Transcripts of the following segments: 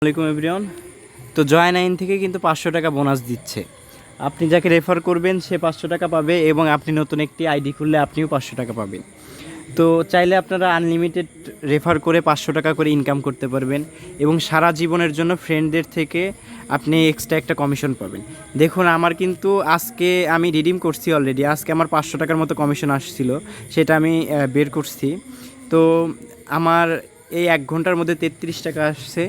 আসসালামাইকুম এভরিওয়ান। তো জয় নাইন থেকে কিন্তু পাঁচশো টাকা বোনাস দিচ্ছে। আপনি যাকে রেফার করবেন, সে পাঁচশো টাকা পাবে এবং আপনি নতুন একটি আইডি খুললে আপনিও পাঁচশো টাকা পাবেন। তো চাইলে আপনারা আনলিমিটেড রেফার করে পাঁচশো টাকা করে ইনকাম করতে পারবেন এবং সারা জীবনের জন্য ফ্রেন্ডদের থেকে আপনি এক্সট্রা একটা কমিশন পাবেন। দেখুন, আমার কিন্তু আজকে আমি রিডিম করছি অলরেডি আজকে আমার পাঁচশো টাকার মতো কমিশন আসছিল, সেটা আমি বের করছি। তো আমার এই এক ঘণ্টার মধ্যে তেত্রিশ টাকা আসছে।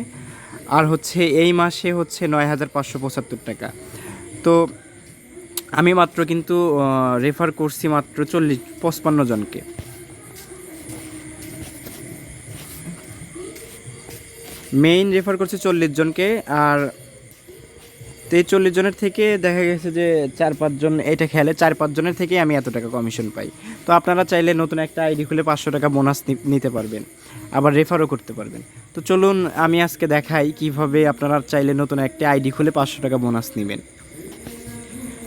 আর হচ্ছে এই মাসে হচ্ছে নয় হাজার পাঁচশো পঁচাত্তর টাকা। তো আমি মাত্র কিন্তু রেফার করছি মাত্র চল্লিশ, পঁচপান্ন জনকে। মেইন রেফার করছে চল্লিশ জনকে, আর তো এই চল্লিশ জনের থেকে দেখা গেছে যে চার পাঁচজন এটা খেলে, চার পাঁচজনের থেকে আমি এত টাকা কমিশন পাই। তো আপনারা চাইলে নতুন একটা আইডি খুলে পাঁচশো টাকা বোনাস নিতে পারবেন। আবার রেফারও করতে পারবেন। তো চলুন আমি আজকে দেখাই কীভাবে আপনারা চাইলে নতুন একটা আইডি খুলে পাঁচশো টাকা বোনাস নেবেন।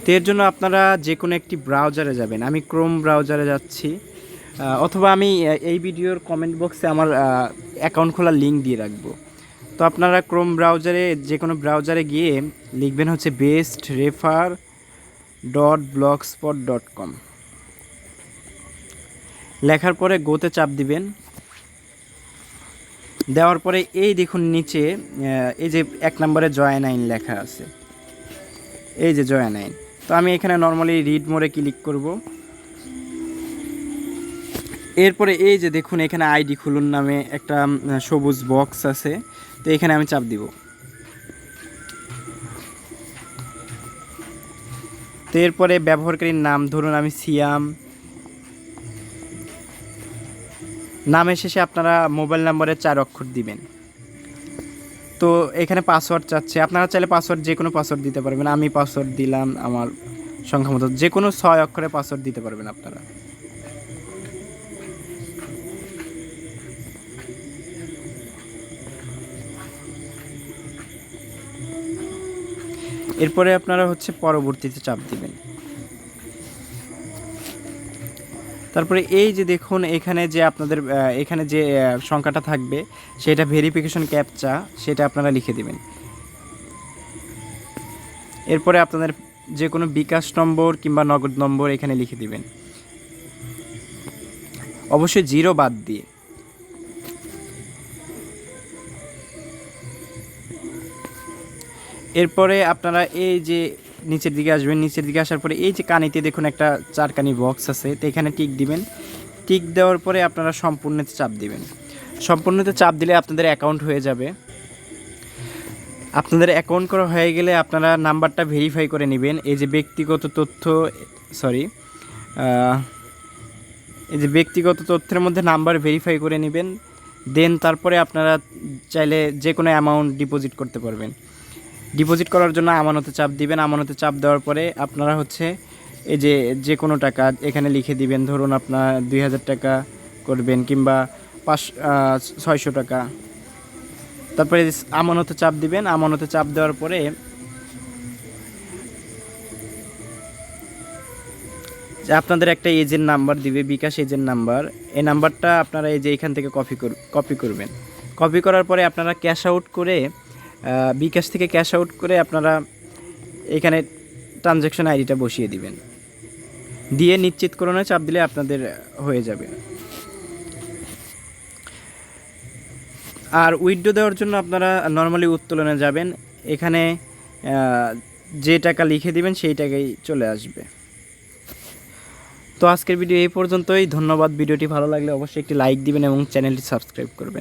তো এর জন্য আপনারা যে কোনো একটি ব্রাউজারে যাবেন। আমি ক্রোম ব্রাউজারে যাচ্ছি। অথবা আমি এই ভিডিওর কমেন্ট বক্সে আমার অ্যাকাউন্ট খোলার লিঙ্ক দিয়ে রাখব। তো আপনারা ক্রোম ব্রাউজারে যে কোনো ব্রাউজারে গিয়ে লিখবেন হচ্ছে best refer dot blog spot dot com লেখার পরে গোতে চাপ দিবেন। দেওয়ার পরে এই দেখুন নিচে এই যে এক নম্বরে জয়েন আইন লেখা আছে। এই যে জয়েন আইন তো আমি এখানে নর্মালি রিড মোড়ে ক্লিক করব। এরপরে এই যে দেখুন, এখানে আইডি খুলুন নামে একটা সবুজ বক্স আছে। তো এখানে আমি চাপ দিব। তো এরপরে ব্যবহারকারীর নাম, ধরুন আমি সিয়াম। নামের শেষে আপনারা মোবাইল নম্বরের চার অক্ষর দিবেন। তো এখানে পাসওয়ার্ড চাচ্ছে। আপনারা চাইলে পাসওয়ার্ড, যে কোনো পাসওয়ার্ড দিতে পারবেন। আমি পাসওয়ার্ড দিলাম, আমার সংখ্যা মতো। যে কোনো ছয় অক্ষরে পাসওয়ার্ড দিতে পারবেন আপনারা। এরপরে আপনারা হচ্ছে পরবর্তীতে চাপ দিবেন। তারপরে এই যে দেখুন, এখানে যে আপনাদের এখানে যে সংখ্যাটা থাকবে, সেটা ভেরিফিকেশন ক্যাপচা সেটা আপনারা লিখে দিবেন। এরপরে আপনাদের যে কোনো বিকাশ নম্বর কিংবা নগদ নম্বর এখানে লিখে দিবেন। অবশ্যই জিরো বাদ দিয়ে। এরপরে আপনারা এই যে নিচের দিকে আসবেন, নিচের দিকে আসার পরে এই যে কানিতে দেখুন একটা চারকানি বক্স আছে, তো এখানে টিক দিবেন। টিক দেওয়ার পরে আপনারা সম্পূর্ণতে চাপ দিবেন। সম্পূর্ণতে চাপ দিলে আপনাদের অ্যাকাউন্ট হয়ে যাবে। আপনাদের অ্যাকাউন্ট করা হয়ে গেলে আপনারা নাম্বারটা ভেরিফাই করে নেবেন। এই যে ব্যক্তিগত তথ্য সরি এই যে ব্যক্তিগত তথ্যের মধ্যে নাম্বার ভেরিফাই করে নেবেন। দেন তারপরে আপনারা চাইলে যে কোনো অ্যামাউন্ট ডিপোজিট করতে পারবেন। ডিপোজিট করার জন্য আমানতে চাপ দিবেন। আমানতে চাপ দেওয়ার পরে আপনারা হচ্ছে এই যে যে কোনো টাকা এখানে লিখে দিবেন। ধরুন আপনার দুই হাজার টাকা করবেন কিংবা পাঁচ ছয়শো টাকা। তারপরে আমানতে চাপ দিবেন। আমানতে চাপ দেওয়ার পরে আপনাদের একটা এজেন্ট নাম্বার দিবে, বিকাশ এজেন্ট নাম্বার এই নাম্বারটা আপনারা এই যে এখান থেকে কপি কপি করবেন। কপি করার পরে আপনারা ক্যাশ আউট করে বিকাশ থেকে ক্যাশ আউট করে আপনারা এখানে ট্রানজ্যাকশন আইডিটা বসিয়ে দিবেন। দিয়ে নিশ্চিত নিশ্চিতকরণে চাপ দিলে আপনাদের হয়ে যাবে। আর উইথড্রো দেওয়ার জন্য আপনারা নর্মালি উত্তোলনে যাবেন। এখানে যে টাকা লিখে দিবেন সেই টাকাই চলে আসবে। তো আজকের ভিডিও এই পর্যন্তই। ধন্যবাদ। ভিডিওটি ভালো লাগলে অবশ্যই একটি লাইক দিবেন এবং চ্যানেলটি সাবস্ক্রাইব করবেন।